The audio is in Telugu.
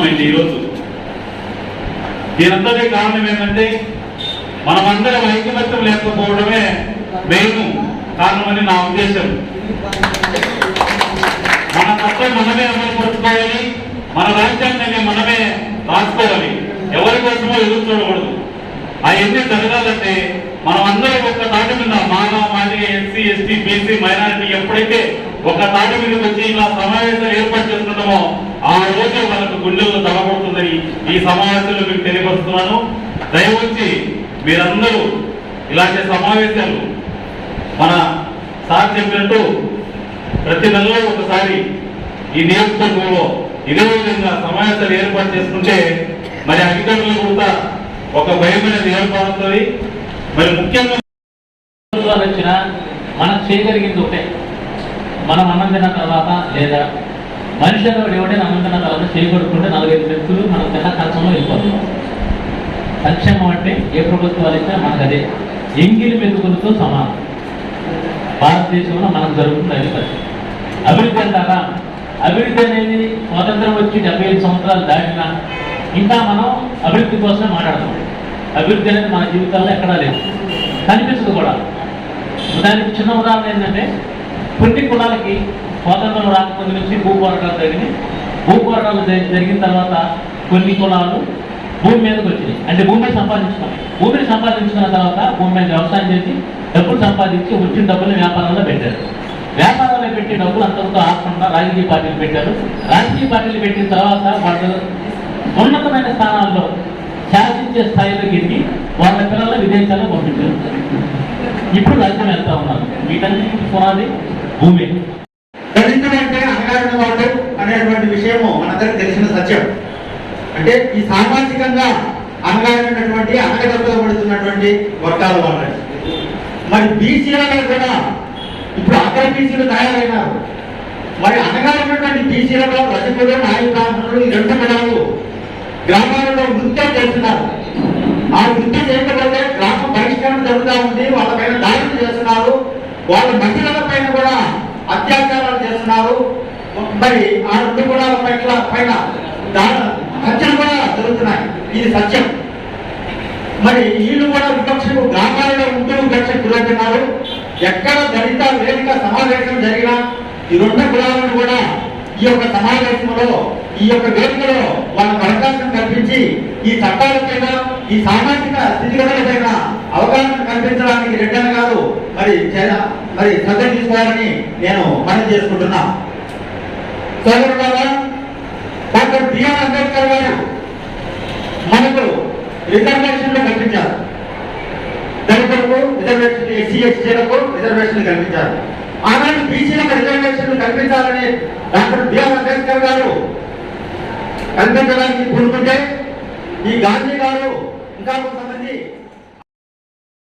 ప్రారంభమైంది ఈరోజు దీనంతటి కారణం ఏంటంటే మనమందరం ఐకమత్యం లేకపోవడమే మెయిన్ కారణమని నా ఉద్దేశం. మన తప్ప మనమే అమలు పరుచుకోవాలి మన రాజ్యాంగాన్ని మనమే రాసుకోవాలి. ఎవరి కోసమో ఎదురు చూడకూడదు. అవన్నీ జరగాలంటే మనం అందరం ఒక తాటి మీద మానవ మాదిరి ఎస్సీ ఎస్టీ బీసీ మైనారిటీ ఎప్పుడైతే ఒక తాటి మీదకి వచ్చి ఇలా సమావేశాలు ఏర్పాటు చేసుకుంటామో ఆ రోజు వాళ్ళకు గుండెల్లో తలబడుతుందని ఈ సమావేశంలో మీకు తెలియపరుస్తున్నాను. దయవచ్చి మీరందరూ ఇలాంటి సమావేశాలు మన సార్ చెప్పినట్టు ప్రతి నెలలో ఒకసారి ఈ నియోజకవర్గంలో ఇదే విధంగా సమావేశాలు ఏర్పాటు చేసుకుంటే మరి అధికారులు కూడా ఒక భయం అనేది ఏర్పడుతుంది మరి ముఖ్యంగా ప్రభుత్వాలు మనం చేయగలిగింది ఒకటే. మనం అన్నం తిన్న తర్వాత లేదా మనిషి అనేవాడు ఎవడైనా అన్నం తర్వాత చేయగొడుకుంటే నలభైదు వ్యక్తులు మన తిన్న వెళ్ళిపోతున్నాం సంక్షేమం అంటే ఏ ప్రభుత్వాలు అయితే మనకు అదే. ఎంగిలి మెతుకులతో సమానం. భారతదేశంలో మనకు జరుగుతుంది అది పరిస్థితి. అభివృద్ధి అంటారా? అభివృద్ధి అనేది స్వాతంత్రం వచ్చి డెబ్బై ఐదు సంవత్సరాలు దాటినా ఇంకా మనం అభివృద్ధి కోసమే మాట్లాడతాం అభివృద్ధి అనేది మన జీవితాల్లో ఎక్కడా లేదు. కనిపించదు కూడా. దానికి చిన్న ఉదాహరణ ఏంటంటే కొన్ని కులాలకి స్వాతంత్రం రాకముందు నుంచి భూ పోరాటాలు జరిగినాయి. భూ పోరాటాలు జరిగిన తర్వాత కొన్ని కులాలు భూమి మీదకి వచ్చినాయి. అంటే భూమిని సంపాదించుకున్నాయి భూమిని సంపాదించుకున్న తర్వాత భూమి మీద వ్యవసాయం చేసి డబ్బులు సంపాదించి వచ్చిన డబ్బులు వ్యాపారంలో పెట్టారు. వ్యాపారంలో పెట్టి డబ్బులు అంతటితో ఆకుండా రాజకీయ పార్టీలు పెట్టారు. రాజకీయ పార్టీలు పెట్టిన తర్వాత వాళ్ళు ఉన్నతమైన స్థానాల్లో శాసించే స్థాయిలోకి వెళ్ళి వాళ్ళ పిల్లల విదేశాల్లో పంపించారు. ఇప్పుడు రాజ్యం వెళ్తా ఉన్నారు. వీటన్నిటికి పునాది భూమి. దళితులు అంటే అనగారిన వాడు అనేటువంటి విషయము మనందరికి తెలిసిన సత్యం. అంటే ఈ సామాజికంగా అనగారినటువంటి అనగదొక్కబడుతున్నటువంటి వర్గాల వాళ్ళు. మరి బీసీలలో కూడా ఇప్పుడు అగ్ర బీసీలు తయారైనారు. మరి అనగారినటువంటి బీసీలలో రజకులు నాయకులు బ్రాహ్మణులు ఈ రెండు కులాలు గ్రామాలలో నృత్యం చేస్తున్నారు. ఆ వృత్తి చేయకపోతే గ్రామ బహిష్కరణ జరుగుతూ ఉంది వాళ్ళ పైన దాడులు చేస్తున్నారు. వాళ్ళ మహిళల పైన కూడా అత్యాచారాలు చేస్తున్నారు. మరి ఆ రెండు పట్ల పైన పైన హత్యలు కూడా జరుగుతున్నాయి. ఇది సత్యం. మరి వీళ్ళు కూడా విపక్షకు గ్రామాలలో ఉంటూ విపక్ష గురవుతున్నారు ఎక్కడ దళిత వేదిక సమావేశం జరిగినా ఈ రెండు కులాలను కూడా ఈ యొక్క సమావేశంలో ఈ యొక్క వేదికలో వాళ్ళకు అవకాశం కల్పించి ఈ చట్టాలపైన ఈ సామాజిక స్థితిగతులపైన అవగాహన కల్పించడానికి రిటర్న్ గారు మరి మరి శ్రద్ధ తీసుకోవాలని నేను మనం చేసుకుంటున్నా. సోదరులారా డాక్టర్ బిఆర్ అంబేద్కర్ గారు మనకు రిజర్వేషన్లు కల్పించారు. దళితులకు రిజర్వేషన్ ఎస్సీ ఎస్టీలకు రిజర్వేషన్లు కల్పించారు. ఆనాడు బీసీలకు రిజర్వేషన్లు కల్పించాలని డాక్టర్ బిఆర్ అంబేద్కర్ గారు కల్పించడానికి కోరుకుంటే ఈ గాంధీ గారు ఇంకా కొంతమంది